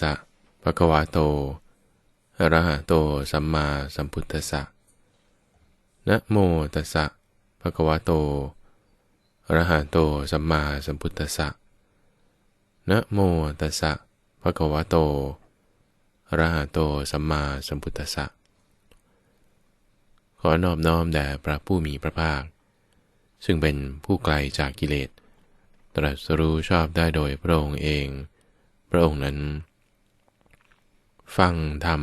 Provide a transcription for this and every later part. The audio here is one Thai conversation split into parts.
สะภะคะวะโตอะระหะโตสัมมาสัมพุทธัสสะนะโมตัสสะภะคะวะโตอะระหะโตสัมมาสัมพุทธัสสะนะโมตัสสะภะคะวะโตอะระหะโตสัมมาสัมพุทธัสสะขอนอบน้อมแด่พระผู้มีพระภาค ซึ่งเป็นผู้ไกลจากกิเลส ตรัสรู้ชอบได้โดยพระองค์เอง พระองค์นั้น ฟังธรรม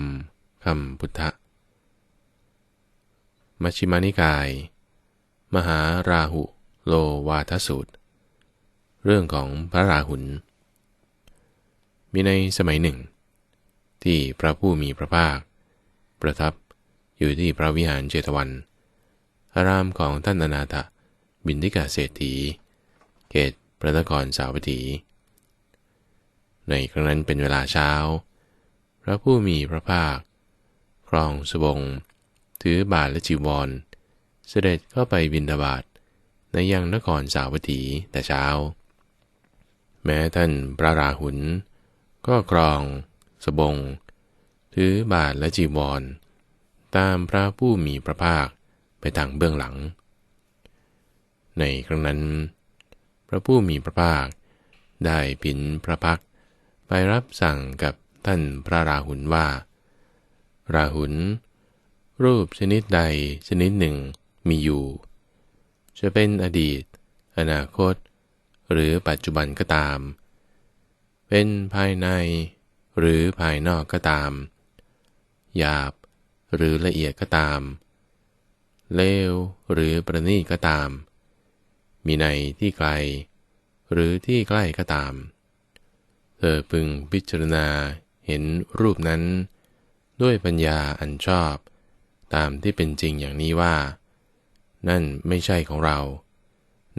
คำพุทธะ มัชฌิมานิกาย มหาราหุโลวาทสูตร เรื่องของพระราหุล มีในสมัยหนึ่ง ที่พระผู้มีพระภาค ประทับอยู่ที่พระวิหารเจตวัน อารามของท่านอนาถบินทิกาเศรษฐี เขตพระนครสาวัตถี ในครั้งนั้นเป็นเวลาเช้า พระผู้มีพระภาค ครองสบง ถือบาทและจีวร เสด็จเข้าไปบินทบาทในยังนครสาวัตถีแต่เช้า แม้ท่านพระราหุลก็ครอง สบง ถือบาทและจีวร ตามพระผู้มีพระภาคไปทางเบื้องหลัง ในครั้งนั้น พระผู้มีพระภาคได้ผินพระพักไปรับสั่งกับ ท่านพระราหุลว่า ราหุลรูปชนิดใดชนิดหนึ่งมีอยู่ จะเป็นอดีต อนาคต หรือปัจจุบันก็ตาม เป็นภายในหรือภายนอกก็ตาม หยาบหรือละเอียดก็ตาม เลวหรือประณีตก็ตาม มีในที่ไกล หรือที่ใกล้ก็ตาม เธอพึงพิจารณา เห็นรูปนั้น ด้วยปัญญาอันชอบ ตามที่เป็นจริงอย่างนี้ว่า นั่นไม่ใช่ของเรา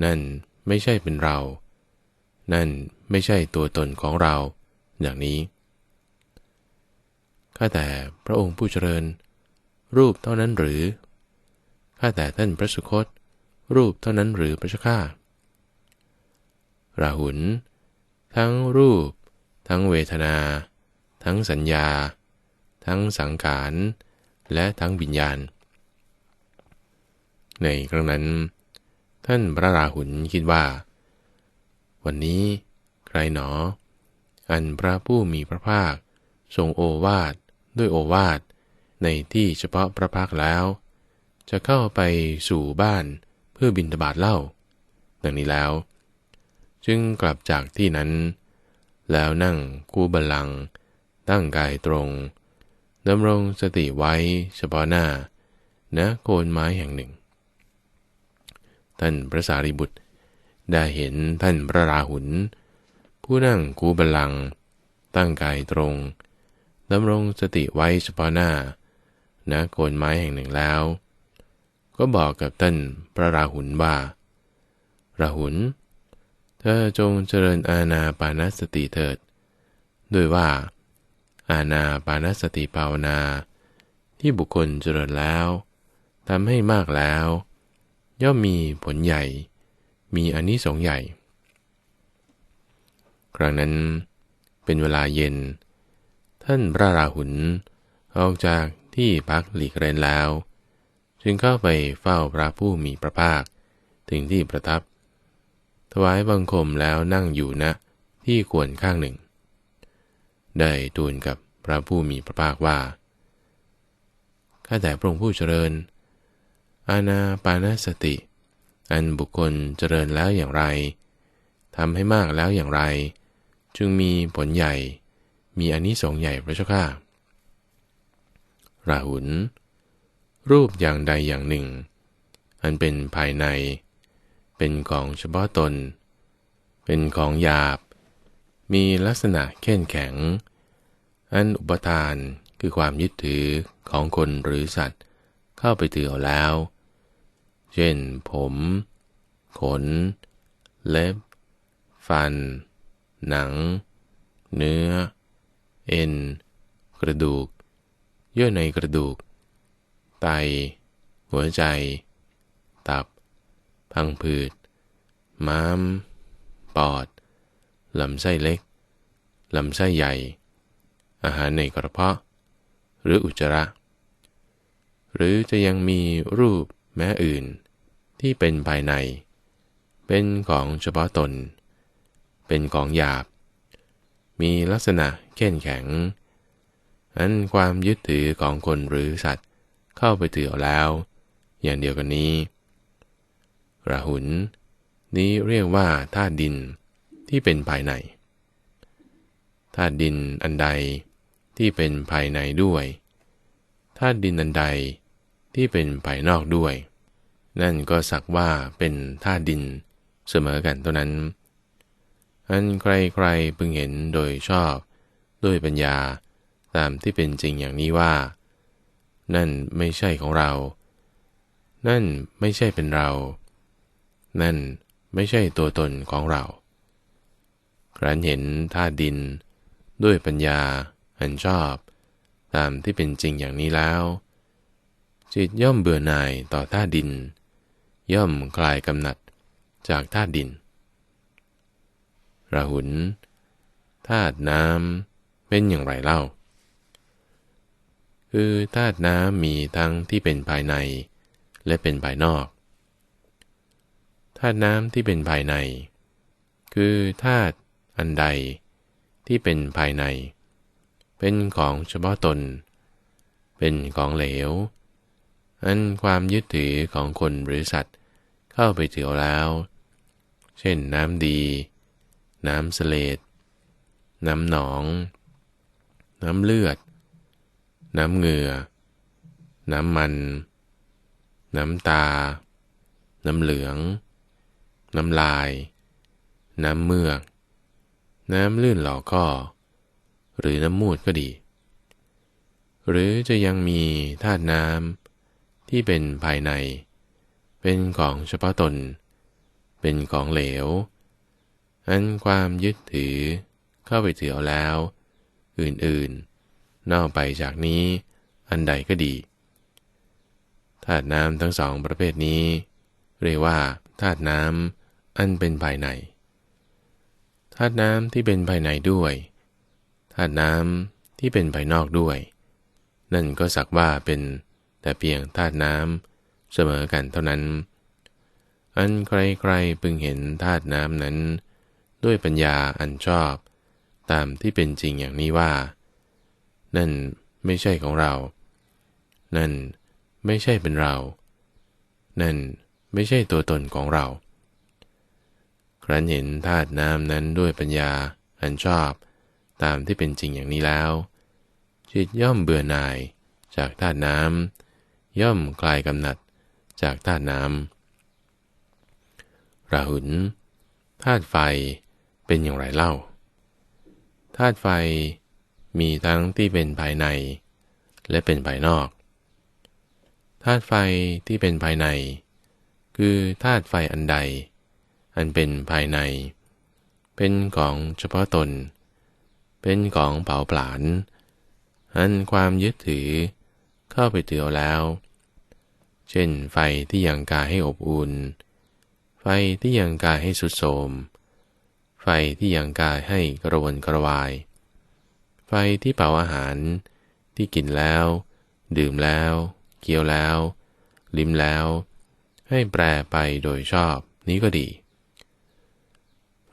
นั่นไม่ใช่เป็นเรา นั่นไม่ใช่ตัวตนของเรา อย่างนี้ข้าแต่พระองค์ผู้เจริญ รูปเท่านั้นหรือข้าแต่ท่านพระสุคต รูปเท่านั้นหรือพระเจ้าข้าราหุลทั้งรูป ทั้งเวทนา ทั้งสัญญา ทั้งสังขาร และทั้งวิญญาณ ในครั้งนั้น ท่านพระราหุลคิดว่า วันนี้ใครหนอ อันพระผู้มีพระภาค ทรงโอวาทด้วยโอวาทในที่เฉพาะพระภาคแล้ว จะเข้าไปสู่บ้านเพื่อบินทบาทเล่าดังนี้แล้ว จึงกลับจากที่นั้น แล้วนั่งคู่บัลลังก์ ตั้งกายตรงดำรงสติไว้เฉพาะหน้าณโคนไม้แห่งหนึ่ง ท่านพระสารีบุตร ได้เห็นท่านพระราหุลผู้นั่งคูบัลลัง ตั้งกายตรงดำรงสติไว้เฉพาะหน้าณโคนไม้แห่งหนึ่งแล้ว ก็บอกกับท่านพระราหุลว่า ราหุลเธอจงเจริญอาณาปานสติเถิด ด้วยว่า อาณาปานสติภาวนา ที่บุคคลเจริญแล้วทำให้มากแล้ว ย่อมมีผลใหญ่ มีอนนิสงส์ใหญ่ ครั้งนั้นเป็นเวลาเย็น ท่านพระราหุลออกจากที่พักหลีกเรนแล้ว จึงเข้าไปเฝ้าพระผู้มีพระภาค ถึงที่ประทับ ถวายบังคมแล้วนั่งอยู่ณนะที่ควรข้างหนึ่ง ได้ทูลกับพระผู้มีพระภาคว่า ข้าแต่พระองค์ผู้เจริญ อาณาปานสติ อันบุคคลเจริญแล้วอย่างไร ทำให้มากแล้วอย่างไร จึงมีผลใหญ่ มีอนนิสงส์ใหญ่พระเจ้าข้าราหุล รูปอย่างใดอย่างหนึ่ง อันเป็นภายใน เป็นของเฉพาะตน เป็นของหยาบ มีลักษณะเข้นแข็ง อันอุปทานคือความยึดถือของคนหรือสัตว์ เข้าไปถือเอาแล้ว เช่นผม ขน เล็บ ฟัน หนัง เนื้อ เอ็น กระดูก เยื่อในกระดูก ไต หัวใจ ตับ พังผืด ม้าม ปอด ลำไส้เล็ก ลำไส้ใหญ่ อาหารในกระเพาะ หรืออุจจาระ หรือจะยังมีรูปแม้อื่นที่เป็นภายใน เป็นของเฉพาะตน เป็นของหยาบ มีลักษณะเข้นแข็ง อันความยึดถือของคนหรือสัตว์เข้าไปถือแล้ว อย่างเดียวกันนี้ ราหุลนี้เรียกว่าธาตุดิน ที่เป็นภายในธาตุดินอันใดที่เป็นภายในด้วยธาตุดินอันใดที่เป็นภายนอกด้วย นั่นก็สักว่าเป็นธาตุดินเสมอกันเท่านั้น อันใครๆพึงเห็นโดยชอบ ด้วยปัญญาตามที่เป็นจริงอย่างนี้ว่า นั่นไม่ใช่ของเรา นั่นไม่ใช่เป็นเรา นั่นไม่ใช่ตัวตนของเรา ครั้นเห็นธาตุดิน ด้วยปัญญาอันชอบ ตามที่เป็นจริงอย่างนี้แล้ว จิตย่อมเบื่อหน่ายต่อธาตุดิน ย่อมคลายกำหนัดจากธาตุดินราหุลธาตุน้ำเป็นอย่างไรเล่า คือธาตุน้ำมีทั้งที่เป็นภายใน และเป็นภายนอกธาตุน้ำที่เป็นภายใน คือธาตุ อันใดที่เป็นภายใน เป็นของเฉพาะตน เป็นของเหลว อันความยึดถือของคนหรือสัตว์เข้าไปถือแล้ว เช่นน้ำดี น้ำเสลดน้ำหนอง น้ำเลือด น้ำเหงื่อ น้ำมัน น้ำตา น้ำเหลือง น้ำลาย น้ำเมือก น้ำลื่นหล่อข้อหรือน้ำมูดก็ดี หรือจะยังมีธาตุน้ำที่เป็นภายใน เป็นของเฉพาะตน เป็นของเหลว อันความยึดถือเข้าไปถือเอาแล้ว อื่นๆ นอกไปจากนี้อันใดก็ดีธาตุน้ำทั้งสองประเภทนี้ เรียกว่าธาตุน้ำอันเป็นภายใน ธาตุน้ำที่เป็นภายในด้วยธาตุน้ำที่เป็นภายนอกด้วย นั่นก็สักว่าเป็นแต่เพียงธาตุน้ำเสมอกันเท่านั้น อันใครๆพึงเห็นธาตุน้ำนั้น ด้วยปัญญาอันชอบ ตามที่เป็นจริงอย่างนี้ว่า นั่นไม่ใช่ของเรา นั่นไม่ใช่เป็นเรา นั่นไม่ใช่ตัวตนของเรา ครั้นเห็นธาตุน้ำนั้นด้วยปัญญาอันชอบ ตามที่เป็นจริงอย่างนี้แล้ว จิตย่อมเบื่อหน่ายจากธาตุน้ำย่อมคลายกำหนัดจากธาตุน้ำราหุลธาตุไฟเป็นอย่างไรเล่าธาตุไฟมีทั้งที่เป็นภายใน และเป็นภายนอกธาตุไฟที่เป็นภายใน คือธาตุไฟอันใด อันเป็นภายใน เป็นของเฉพาะตน เป็นของเผาผลาญ อันความยึดถือเข้าไปถือเอแล้ว เช่นไฟที่ยังกายให้อบอุ่น ไฟที่ยังกายให้สุดโทมไฟที่ยังกายให้กระวนกระวาย ไฟที่เผาอาหารที่กินแล้ว ดื่มแล้ว เคี้ยวแล้ว ลิ้มแล้ว ให้แปรไปโดยชอบนี้ก็ดี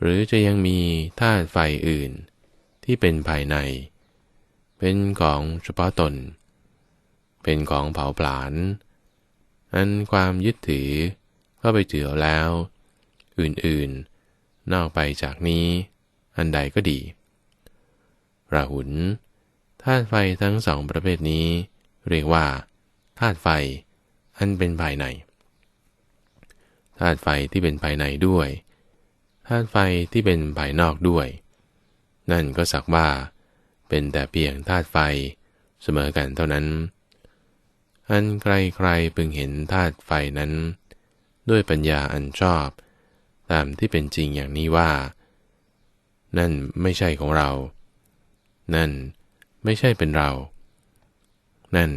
หรือจะยังมีธาตุไฟอื่น ที่เป็นภายใน เป็นของเฉพาะตน เป็นของเผาผลาญ อันความยึดถือเข้าไปถือแล้ว อื่นๆ นอกไปจากนี้ อันใดก็ดี ราหุลธาตุไฟทั้งสองประเภทนี้ เรียกว่าธาตุไฟ อันเป็นภายในธาตุไฟที่เป็นภายในด้วย ธาตุไฟที่เป็นภายนอกด้วย นั่นก็สักว่า เป็นแต่เพียงธาตุไฟเสมอกันเท่านั้น อันใครๆพึงเห็นธาตุไฟนั้น ด้วยปัญญาอันชอบ ตามที่เป็นจริงอย่างนี้ว่า นั่นไม่ใช่ของเรา นั่นไม่ใช่เป็นเรา นั่น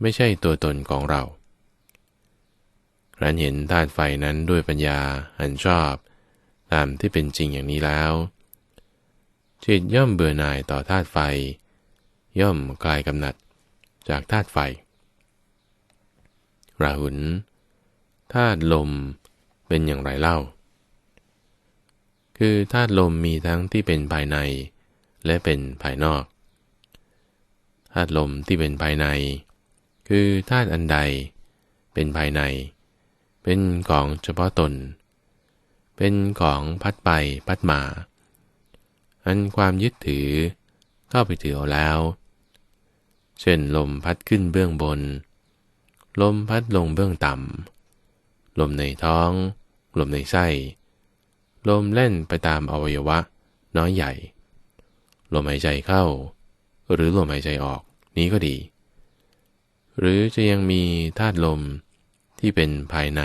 ไม่ใช่ตัวตนของเราครั้นเห็นธาตุไฟนั้นด้วยปัญญาอันชอบ ตามที่เป็นจริงอย่างนี้แล้ว จิตย่อมเบื่อหน่ายต่อธาตุไฟ ย่อมกลายกำหนัดจากธาตุไฟ ราหุลธาตุลมเป็นอย่างไรเล่า คือธาตุลมมีทั้งที่เป็นภายใน และเป็นภายนอก ธาตุลมที่เป็นภายใน คือธาตุอันใด เป็นภายใน เป็นของเฉพาะตน เป็นของพัดไปพัดมา อันความยึดถือเข้าไปถือเอาแล้ว เช่นลมพัดขึ้นเบื้องบน ลมพัดลงเบื้องต่ำ ลมในท้อง ลมในไส้ ลมเล่นไปตามอวัยวะ น้อยใหญ่ ลมหายใจเข้า หรือลมหายใจออกนี้ก็ดี หรือจะยังมีธาตุลมที่เป็นภายใน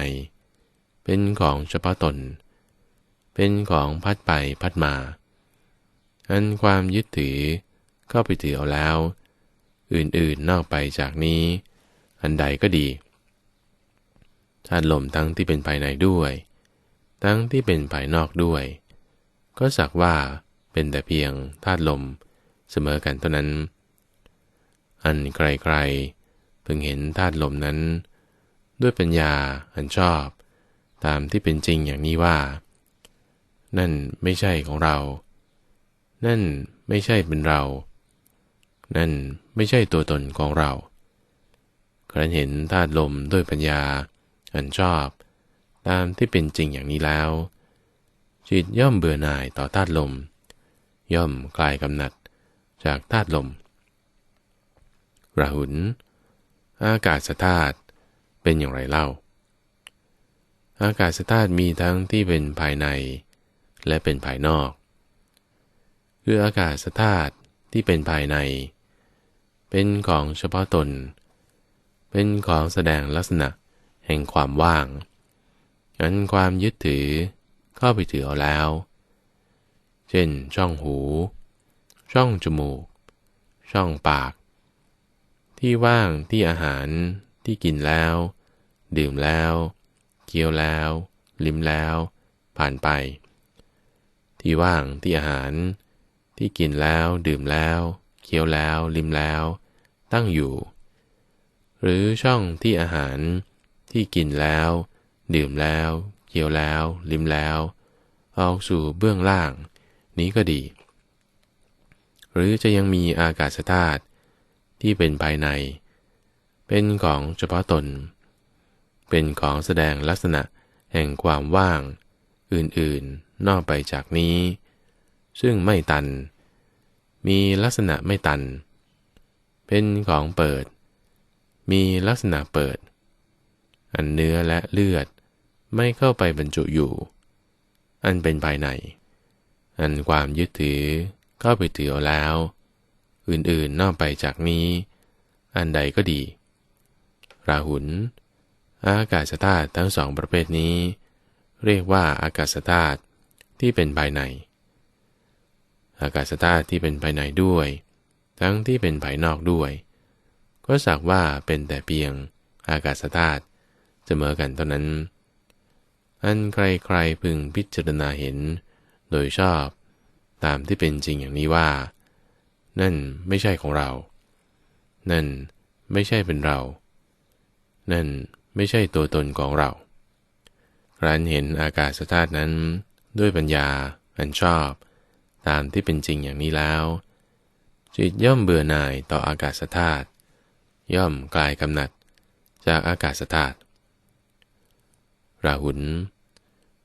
เป็นของเฉพาะตน เป็นของพัดไปพัดมา อันความยึดถือเข้าไปถือเอาแล้ว อื่นๆนอกไปจากนี้ อันใดก็ดีธาตุลมทั้งที่เป็นภายในด้วย ทั้งที่เป็นภายนอกด้วย ก็สักว่าเป็นแต่เพียงธาตุลมเสมอกันเท่านั้น อันไกลๆพึงเห็นธาตุลมนั้น ด้วยปัญญาอันชอบ ตามที่เป็นจริงอย่างนี้ว่า นั่นไม่ใช่ของเรา นั่นไม่ใช่เป็นเรา นั่นไม่ใช่ตัวตนของเราครั้นเห็นธาตุลมด้วยปัญญา อันชอบ ตามที่เป็นจริงอย่างนี้แล้ว จิตย่อมเบื่อหน่ายต่อธาตุลม ย่อมกลายกำหนัดจากธาตุลมราหุลอากาศธาตุเป็นอย่างไรเล่า อากาศธาตุมีทั้งที่เป็นภายใน และเป็นภายนอก คืออากาศธาตุที่เป็นภายใน เป็นของเฉพาะตน เป็นของแสดงลักษณะแห่งความว่าง อันความยึดถือเข้าไปถือเอาแล้ว เช่น ช่องหู ช่องจมูก ช่องปาก ที่ว่างที่อาหารที่กินแล้ว ดื่มแล้ว เคี้ยวแล้ว ลิ้มแล้ว ผ่านไป ที่ว่างที่อาหาร ที่กินแล้วดื่มแล้ว เคี้ยวแล้วลิ้มแล้ว ตั้งอยู่ หรือช่องที่อาหาร ที่กินแล้ว ดื่มแล้ว เคี้ยวแล้ว ลิ้มแล้วออกสู่เบื้องล่าง นี้ก็ดี หรือจะยังมีอากาศธาตุที่เป็นภายใน เป็นของเฉพาะตน เป็นของแสดงลักษณะแห่งความว่าง อื่นๆ นอกไปจากนี้ ซึ่งไม่ตัน มีลักษณะไม่ตัน เป็นของเปิด มีลักษณะเปิด อันเนื้อและเลือดไม่เข้าไปบรรจุอยู่ อันเป็นภายใน อันความยึดถือเข้าไปถือแล้ว อื่นๆนอกไปจากนี้ อันใดก็ดี ราหุลอากาศธาตุทั้งสองประเภทนี้ เรียกว่าอากาศธาตุ ที่เป็นภายใน อากาศธาตุที่เป็นภายในด้วย ทั้งที่เป็นภายนอกด้วย ก็สักว่าเป็นแต่เพียงอากาศธาตุเสมอกันเท่านั้น อันใครๆพึงพิจารณาเห็น โดยชอบตามที่เป็นจริงอย่างนี้ว่า นั่นไม่ใช่ของเรา นั่นไม่ใช่เป็นเรา นั่นไม่ใช่ตัวตนของเราครั้นเห็นอากาศธาตุนั้น ด้วยปัญญาอันชอบ ตามที่เป็นจริงอย่างนี้แล้ว จิตย่อมเบื่อหน่ายต่ออากาศธาตุย่อมกลายกำหนัดจากอากาศธาตุราหุล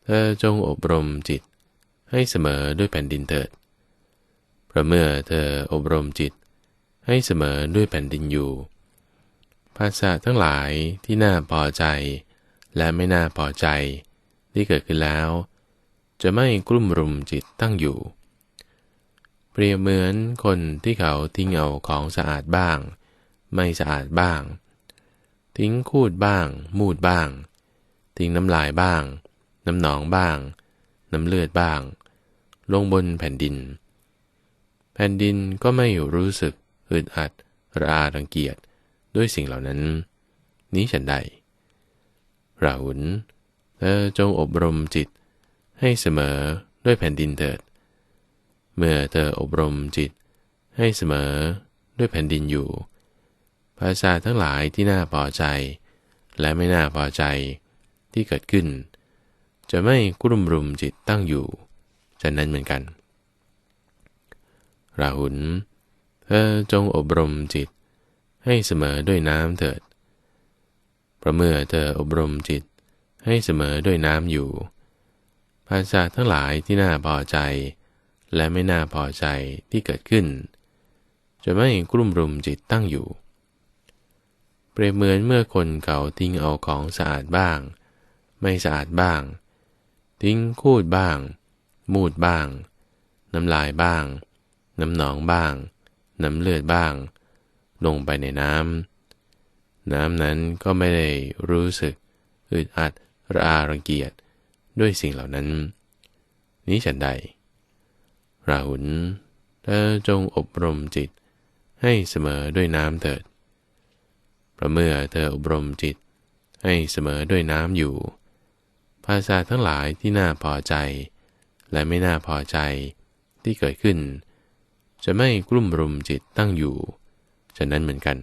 เธอจงอบรมจิตให้เสมอด้วยแผ่นดินเถิดพระเมื่อเธออบรมจิตให้เสมอด้วยแผ่นดินอยู่ ภาษาทั้งหลายที่น่าพอใจ และไม่น่าพอใจที่เกิดขึ้นแล้ว จะไม่กลุ่มรุมจิตตั้งอยู่ เปรียบเหมือนคนที่เขาทิ้งเอาของสะอาดบ้าง ไม่สะอาดบ้าง ทิ้งคูดบ้าง มูดบ้าง ทิ้งน้ำลายบ้าง น้ำหนองบ้าง น้ำเลือดบ้าง ลงบนแผ่นดิน แผ่นดินก็ไม่รู้สึกอึดอัดระอารังเกียจด้วยสิ่งเหล่านั้น นี้ฉันใดราหุลเธอจงอบรมจิต ให้เสมอด้วยแผ่นดินเถิด เมื่อเธออบรมจิต ให้เสมอด้วยแผ่นดินอยู่ ภาษาทั้งหลายที่น่าพอใจ และไม่น่าพอใจที่เกิดขึ้น จะไม่กลุ่มรุมจิตตั้งอยู่ฉะนั้นเหมือนกัน ราหุลเธอจงอบรมจิต ให้เสมอด้วยน้ำเถิดพระเมื่อเธออบรมจิตให้เสมอด้วยน้ำอยู่าษาทั้งหลายที่น่าพอใจ และไม่น่าพอใจที่เกิดขึ้นจะไม่กลุ่มรุมจิตตั้งอยู่ เปรียบเหมือนเมื่อคนเขาทิ้งเอาของสะอาดบ้าง ไม่สะอาดบ้าง ทิ้งคูดบ้าง มูดบ้าง น้ำลายบ้าง น้ำหนองบ้าง น้ำเลือดบ้าง ลงไปในน้ำน้ำนั้นก็ไม่ได้รู้สึกอึดอัดระอารังเกียจ ด้วยสิ่งเหล่านั้น นี้ฉันใด ราหุลเธอจงอบรมจิตให้เสมอด้วยน้ำเถิดเพราะเมื่อเธออบรมจิตให้เสมอด้วยน้ำอยู่ ภาษาทั้งหลายที่น่าพอใจ และไม่น่าพอใจที่เกิดขึ้น จะไม่กลุ่มรุมจิตตั้งอยู่ ฉะนั้นเหมือนกัน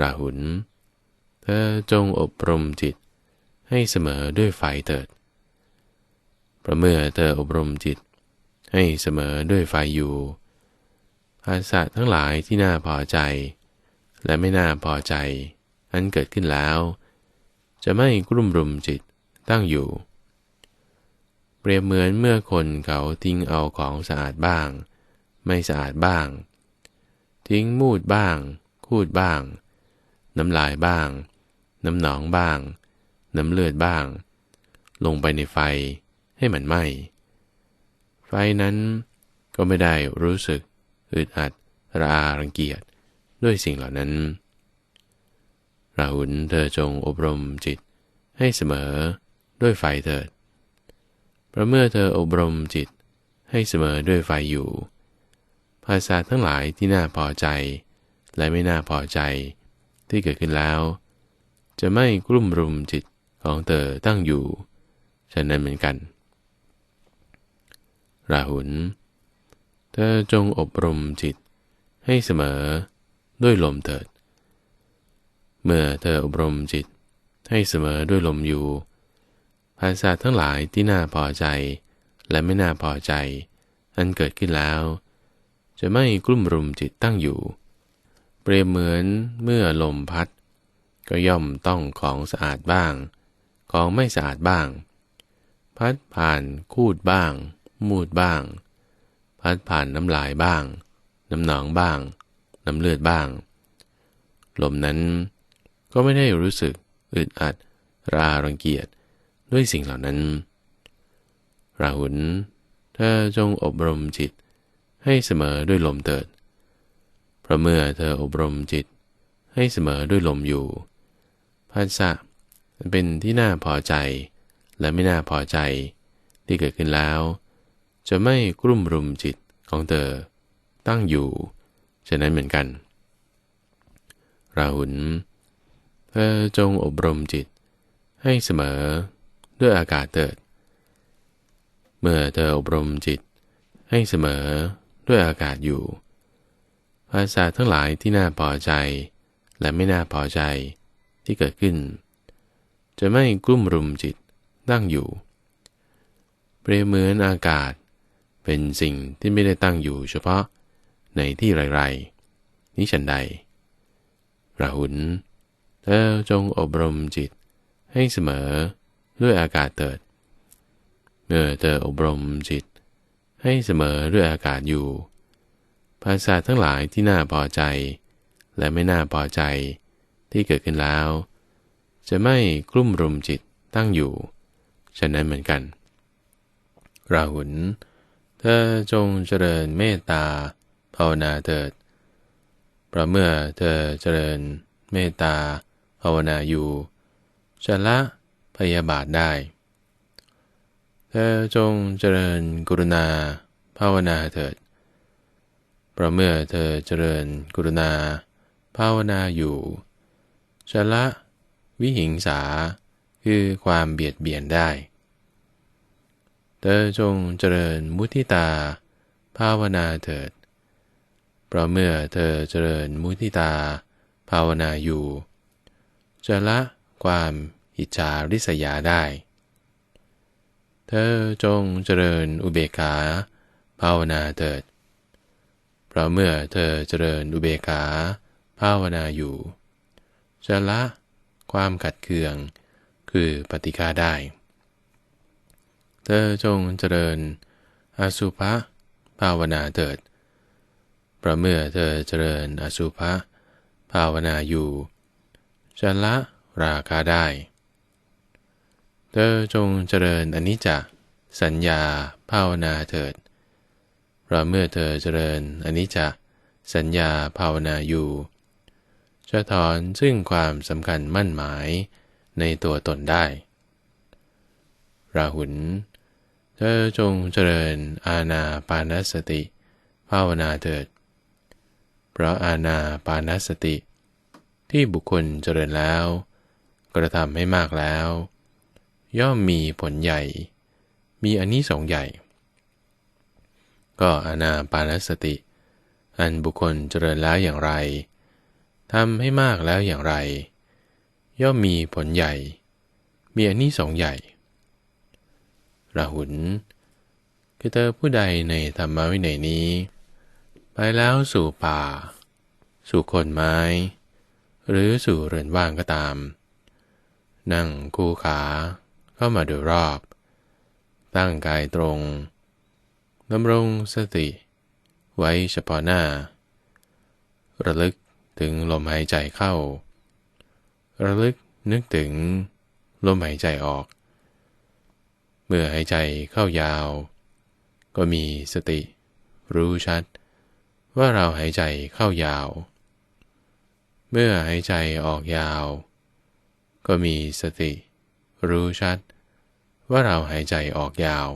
ราหุลเธอจงอบรมจิต ให้เสมอด้วยไฟเถิดเพระเมื่อเธออบรมจิต ให้เสมอด้วยไฟอยู่ภาษาทั้งหลายที่น่าพอใจ และไม่น่าพอใจ อันเกิดขึ้นแล้ว จะไม่กลุ่มรุมจิตตั้งอยู่ เปรียบเหมือนเมื่อคนเขาทิ้งเอาของสะอาดบ้าง ไม่สะอาดบ้าง ทิ้งมูดบ้าง คูดบ้าง น้ำลายบ้าง น้ำหนองบ้าง น้ำเลือดบ้าง ลงไปในไฟให้มันไหม้ ไฟนั้นก็ไม่ได้รู้สึกอึดอัดระอารังเกียจด้วยสิ่งเหล่านั้น ราหุลเธอจงอบรมจิตให้เสมอด้วยไฟเถิดพระเมื่อเธออบรมจิตให้เสมอด้วยไฟอยู่ ภาษาทั้งหลายที่น่าพอใจ และไม่น่าพอใจที่เกิดขึ้นแล้ว จะไม่กลุ่มรุมจิต ของเธอตั้งอยู่ฉะนั้นเหมือนกัน ราหุล เธอจงอบรมจิตให้เสมอด้วยลมเถิด เมื่อเธออบรมจิตให้เสมอด้วยลมอยู่ภาษาทั้งหลายที่น่าพอใจและไม่น่าพอใจ อันเกิดขึ้นแล้ว จะไม่กลุ่มรุมจิตตั้งอยู่ เปรียบเหมือนเมื่อลมพัด ก็ย่อมต้องของสะอาดบ้าง ของไม่สะอาดบ้าง พัดผ่านคูดบ้าง มูดบ้าง พัดผ่านน้ำลายบ้าง น้ำหนองบ้าง น้ำเลือดบ้าง ลมนั้นก็ไม่ได้รู้สึกอึดอัด รารังเกียจด้วยสิ่งเหล่านั้น ราหุลเธอจงอบรมจิตให้เสมอด้วยลมเติด เพราะเมื่อเธออบรมจิตให้เสมอด้วยลมอยู่ภาษะ เป็นที่น่าพอใจ และไม่น่าพอใจ ที่เกิดขึ้นแล้ว จะไม่กลุ่มรุมจิตของเธอ ตั้งอยู่ ฉะนั้นเหมือนกัน ราหุลเธอจงอบรมจิต ให้เสมอด้วยอากาศเติด เมื่อเธออบรมจิต ให้เสมอด้วยอากาศอยู่ภาษาทั้งหลายที่น่าพอใจ และไม่น่าพอใจที่เกิดขึ้น จะไม่กลุ่มรุมจิตตั้งอยู่ เปรียบเหมือนอากาศ เป็นสิ่งที่ไม่ได้ตั้งอยู่เฉพาะในที่ไรๆนี้ฉันใดราหุลเธอจงอบรมจิตให้เสมอด้วยอากาศเติด เมื่อเธออบรมจิต ให้เสมอด้วยอากาศอยู่ ภาษาทั้งหลายที่น่าพอใจ และไม่น่าพอใจที่เกิดขึ้นแล้ว จะไม่กลุ่มรุมจิตตั้งอยู่ ฉะนั้นเหมือนกัน ราหุลเธอจงเจริญเมตตาภาวนาเถิดเพราะเมื่อเธอเจริญเมตตาภาวนาอยู่จะละพยาบาทได้ เธอจงเจริญกรุณาภาวนาเถิด เพราะเมื่อเธอเจริญกรุณาภาวนาอยู่จะละ วิหิงสา คือความเบียดเบียนได้ เธอจงเจริญมุทิตา ภาวนาเถิด เพราะเมื่อเธอเจริญมุทิตา ภาวนาอยู่ จะละความอิจฉาริษยาได้ เธอจงเจริญอุเบกขา ภาวนาเถิด เพราะเมื่อเธอเจริญอุเบกขา ภาวนาอยู่ จะละ ความขัดเคือง คือปฏิฆาได้ เธอจงเจริญอสุภะภาวนาเถิดเพระเมื่อเธอเจริญอสุภะภาวนาอยู่จะละราคาได้ เธอจงเจริญอนิจจสัญญาภาวนาเถิดเพระเมื่อเธอเจริญอนิจจสัญญาภาวนาอยู่ จะถอนซึ่งความสำคัญมั่นหมายในตัวตนได้ ราหุลเธอจงเจริญอาณาปานสติ ภาวนาเถิด เพราะอาณาปานสติ ที่บุคคลเจริญแล้ว กระทำให้มากแล้ว ย่อมมีผลใหญ่ มีอันนี้สองใหญ่ ก็อานาปานสติ อันบุคคลเจริญแล้วอย่างไร ทำให้มากแล้วอย่างไร ย่อมมีผลใหญ่ มีอันนี้สองใหญ่ราหุลคือเธอผู้ใดในธรรมวินัยนี้ ไปแล้วสู่ป่า สู่คนไม้ หรือสู่เรือนว่างก็ตาม นั่งคู่ขาเข้ามาโดยรอบ ตั้งกายตรงดำรงสติ ไว้เฉพาะหน้า ระลึก ถึงลมหายใจเข้า ระลึกนึกถึงลมหายใจออก เมื่อหายใจเข้ายาว ก็มีสติ รู้ชัด ว่าเราหายใจเข้ายาว เมื่อหายใจออกยาว ก็มีสติ รู้ชัด ว่าเราหายใจออกยาว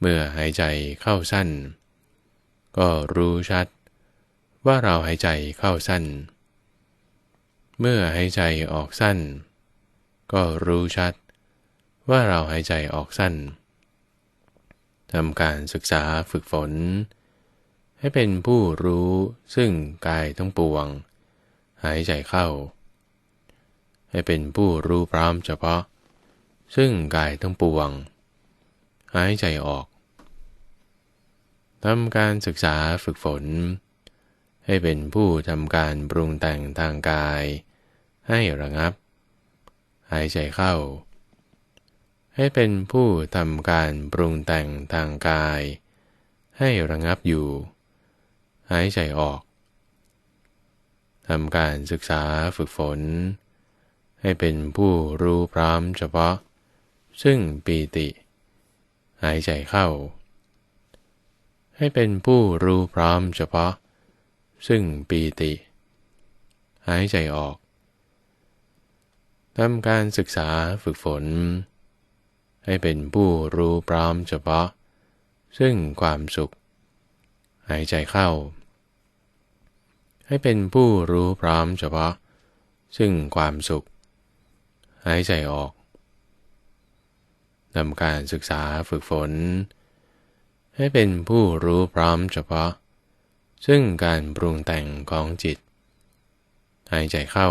เมื่อหายใจเข้าสั้น ก็รู้ชัด ว่าเราหายใจเข้าสั้น เมื่อหายใจออกสั้น ก็รู้ชัด ว่าเราหายใจออกสั้นทำการศึกษาฝึกฝน ให้เป็นผู้รู้ซึ่งกายทั้งปวง หายใจเข้า ให้เป็นผู้รู้พร้อมเฉพาะ ซึ่งกายทั้งปวง หายใจออกทำการศึกษาฝึกฝน ให้เป็นผู้ทำการปรุงแต่งทางกาย ให้ระงับ หายใจเข้า ให้เป็นผู้ทำการปรุงแต่งทางกาย ให้ระงับอยู่ หายใจออกทำการศึกษาฝึกฝน ให้เป็นผู้รู้พร้อมเฉพาะ ซึ่งปีติ หายใจเข้า ให้เป็นผู้รู้พร้อมเฉพาะ ซึ่งปีติ หายใจออกทำการศึกษาฝึกฝน ให้เป็นผู้รู้พร้อมเฉพาะ ซึ่งความสุข หายใจเข้า ให้เป็นผู้รู้พร้อมเฉพาะ ซึ่งความสุข หายใจออกนำการศึกษาฝึกฝน ให้เป็นผู้รู้พร้อมเฉพาะ ซึ่งการปรุงแต่งของจิต หายใจเข้า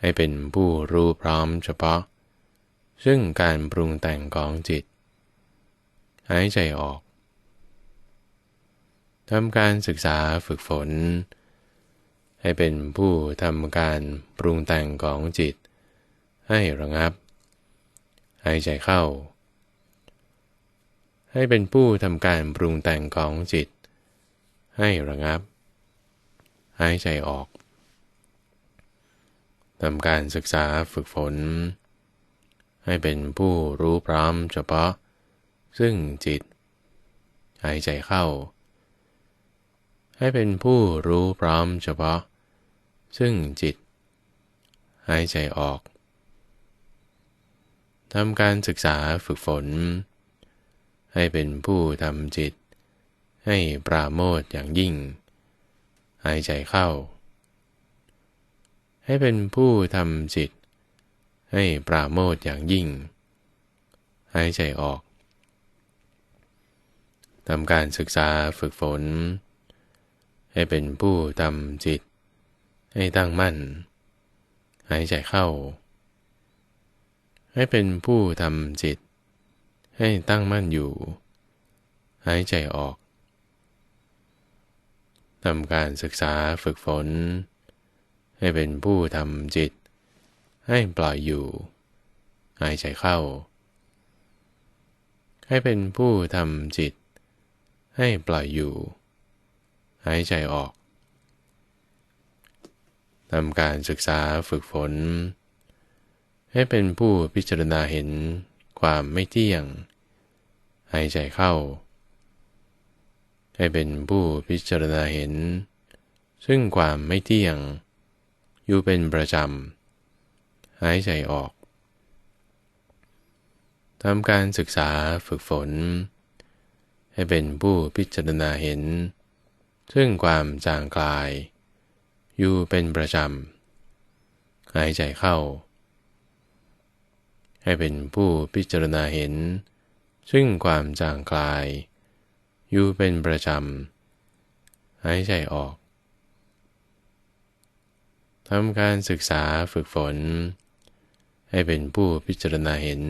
ให้เป็นผู้รู้พร้อมเฉพาะ ซึ่งการปรุงแต่งของจิต หายใจออกทำการศึกษาฝึกฝน ให้เป็นผู้ทำการปรุงแต่งของจิต ให้ระงับ หายใจเข้า ให้เป็นผู้ทำการปรุงแต่งของจิต ให้ระงับ หายใจออกทำการศึกษาฝึกฝน ให้เป็นผู้รู้พร้อมเฉพาะ ซึ่งจิต หายใจเข้า ให้เป็นผู้รู้พร้อมเฉพาะ ซึ่งจิต หายใจออกทำการศึกษาฝึกฝน ให้เป็นผู้ทำจิต ให้ปราโมทอย่างยิ่ง หายใจเข้า ให้เป็นผู้ทำจิต ให้ปราโมทอย่างยิ่ง หายใจออกทำการศึกษาฝึกฝน ให้เป็นผู้ทำจิต ให้ตั้งมั่น หายใจเข้า ให้เป็นผู้ทำจิต ให้ตั้งมั่นอยู่ หายใจออก ทำการศึกษาฝึกฝน ให้เป็นผู้ทำจิต ให้ปล่อยอยู่หายใจเข้า ให้เป็นผู้ทำจิต ให้ปล่อยอยู่ หายใจออกทำการศึกษาฝึกฝน ให้เป็นผู้พิจารณาเห็นความไม่เที่ยง หายใจเข้า ให้เป็นผู้พิจารณาเห็น ซึ่งความไม่เที่ยง อยู่เป็นประจำ หายใจออกทำการศึกษาฝึกฝน ให้เป็นผู้พิจารณาเห็น ซึ่งความจางกลาย อยู่เป็นประจำ หายใจเข้า ให้เป็นผู้พิจารณาเห็น ซึ่งความจางกลาย อยู่เป็นประจำ หายใจออก ทำการศึกษาฝึกฝน ให้เป็นผู้พิจารณาเห็น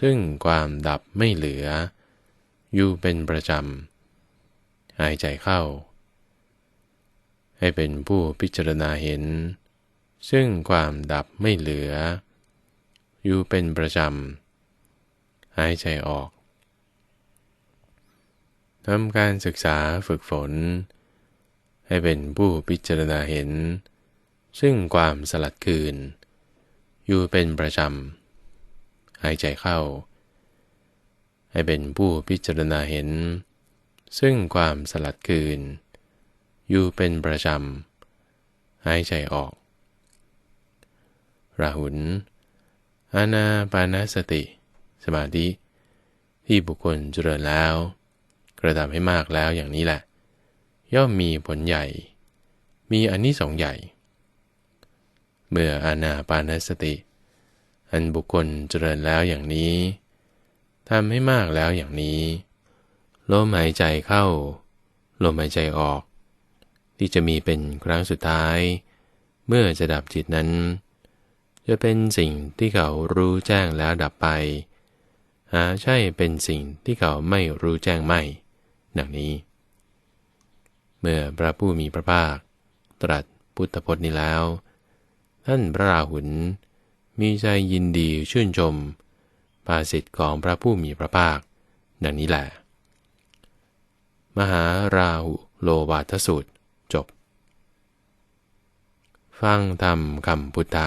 ซึ่งความดับไม่เหลือ อยู่เป็นประจำ หายใจเข้า ให้เป็นผู้พิจารณาเห็น ซึ่งความดับไม่เหลือ อยู่เป็นประจำ หายใจออก ทำการศึกษาฝึกฝน ให้เป็นผู้พิจารณาเห็น ซึ่งความสลัดคืน อยู่เป็นประจำ หายใจเข้า ให้เป็นผู้พิจารณาเห็น ซึ่งความสลัดคืน อยู่เป็นประจำ หายใจออกราหุลอานาปานาสติ สมาธิ ที่บุคคลเจริญแล้ว กระทำให้มากแล้วอย่างนี้แหละ ย่อมมีผลใหญ่ มีอันนี้สองใหญ่ เมื่ออานาปานสติ อันบุคคลเจริญแล้วอย่างนี้ทำให้มากแล้วอย่างนี้ลมหายใจเข้า ลมหายใจออก ที่จะมีเป็นครั้งสุดท้าย เมื่อจะดับจิตนั้น จะเป็นสิ่งที่เขารู้แจ้งแล้วดับไป หาใช่เป็นสิ่งที่เขาไม่รู้แจ้งไม่ ดังนี้ เมื่อพระผู้มีพระภาค ตรัสพุทธพจน์นี้แล้ว ท่านพระราหุลมีใจยินดีชื่นชม ภาสิทธิ์ของพระผู้มีพระภาค ดังนี้แหละ มหาราหุโลวาทสูตร จบ ฟังธรรมคำพุทธะ